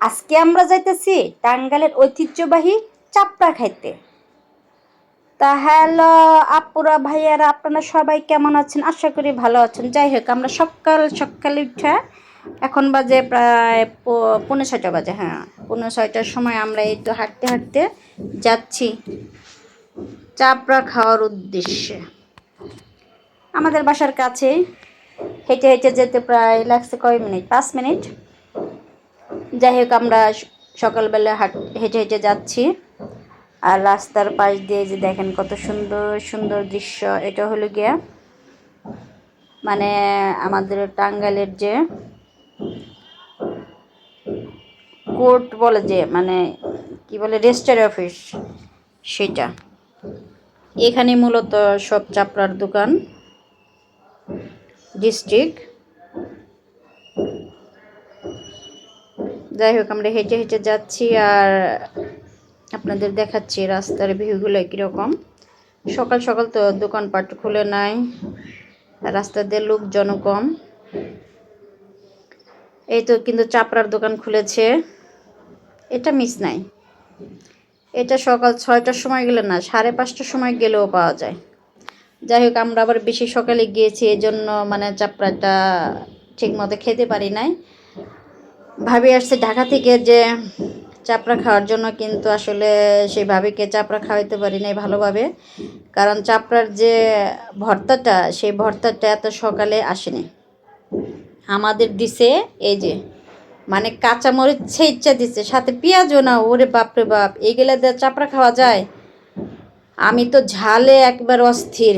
আজকে আমরা যাইতেছি টাঙ্গালের ঐতিহ্যবাহী চাপড়া খাইতে। তা হ্যালো আপুরা, ভাইয়ারা, আপনারা সবাই কেমন আছেন? আশা করি ভালো আছেন। যাই হোক, আমরা সকাল সকালে উঠে এখন বাজে প্রায় প- পৌনে ছয়টা বাজে হ্যাঁ। পৌনে ছয়টার সময় আমরা এই তো হাঁটতে হাঁটতে যাচ্ছি চাপড়া খাওয়ার উদ্দেশ্যে। আমাদের বাসার কাছে হেঁটে হেঁটে যেতে প্রায় লাগছে কয় মিনিট? পাঁচ মিনিট। যাই হোক আমরা সকালবেলা হাট, হেঁটে হেঁটে যাচ্ছি। আর রাস্তার পাশ দিয়ে যে দেখেন কত সুন্দর সুন্দর দৃশ্য, এটা হলো গিয়া মানে আমাদের টাঙ্গাইলের যে কোর্ট বলে যে মানে কি বলে রেজিস্টার অফিস, সেটা। এখানে মূলত সব চাপড়ার দোকান, ডিস্ট্রিক্ট। যাই হোক, আমরা হেঁটে হেঁটে যাচ্ছি আর আপনাদের দেখাচ্ছি রাস্তার ভিউগুলো কীরকম। সকাল সকাল তো দোকানপাট খুলে নাই, রাস্তা দিয়ে লোকজন কম। এই তো কিন্তু চাপড়ার দোকান খুলেছে। এটা মিস নাই। এটা সকাল ছয়টার সময় গেলে না, সাড়ে পাঁচটার সময় গেলেও পাওয়া যায়। যাই হোক, আমরা আবার বেশি সকালে গিয়েছি এই জন্য মানে চাপড়াটা ঠিক মতো খেতে পারি নাই। ভাবি আসছে ঢাকা থেকে যে চাপড়া খাওয়ার জন্য, কিন্তু আসলে সেই ভাবিকে চাপড়া খাওয়াইতে পারি নাই ভালোভাবে। কারণ চাপড়ার যে ভর্তাটা, সেই ভর্তাটা এত সকালে আসেনি। আমাদের দিছে, এই যে মানে কাঁচামরিচ ইচ্ছা দিচ্ছে সাথে পেঁয়াজও না, ওরে বাপরে বাপ এগুলা দিয়ে চাপড়া খাওয়া যায়? আমি তো ঝালে একবার অস্থির।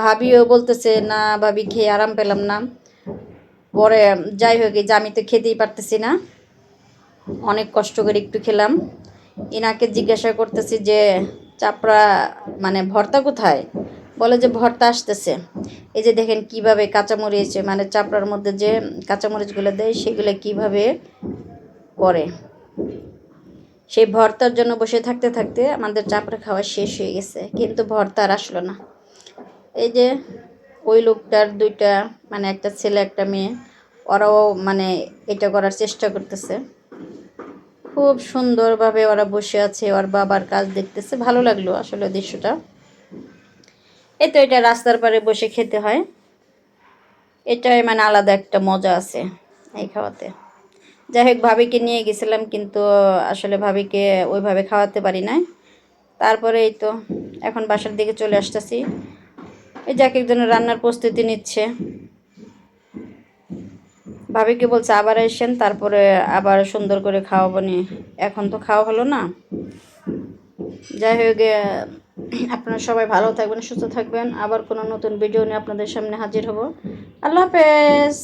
ভাবিও বলতেছে, না ভাবি, খেয়ে আরাম পেলাম না। পরে, যাই হোক যে আমি তো খেতেই পারতেছি না। অনেক কষ্ট করে একটু খেলাম। এনাকে জিজ্ঞাসা করতেছি যে, চাপড়া মানে ভর্তা কোথায়? বলে যে, ভর্তা আসতেছে। এই যে দেখেন কীভাবে কাঁচামরিচ মানে চাপড়ার মধ্যে যে কাঁচামরিচগুলো দেয়, সেগুলো কীভাবে করে। সেই ভর্তার জন্য বসে থাকতে থাকতে আমাদের চাপড়া খাওয়া শেষ হয়ে গেছে, কিন্তু ভর্তা আর আসলো না। এই যে, ওই লোকটার দুইটা মানে একটা ছেলে, একটা মেয়ে ওরাও মানে এটা করার চেষ্টা করতেছে। খুব সুন্দরভাবে ওরা বসে আছে, ওর বাবার কাজ দেখতেছে। ভালো লাগল আসলে দৃশ্যটা। এই তো এটা রাস্তার পাড়ে বসে খেতে হয়। এটাই মানে আলাদা একটা মজা আছে এই খাওয়াতে। যাই হোক, ভাবিকে নিয়ে গেছিলাম কিন্তু আসলে ভাবিকে ওইভাবে খাওয়াতে পারি নাই। তারপরে এই তো এখন বাসার দিকে চলে আসতেছি। এই যে এক একজনের রান্নার প্রস্তুতি নিচ্ছে। ভাবিকে বলছে, আবার এসেন তারপরে আবার সুন্দর করে খাওয়াবো নি। এখন তো খাওয়া হলো না। যাই হোক আপনারা সবাই ভালো থাকবেন, সুস্থ থাকবেন। আবার কোনো নতুন ভিডিও নিয়ে আপনাদের সামনে হাজির হব। আল্লাহ হাফেজ।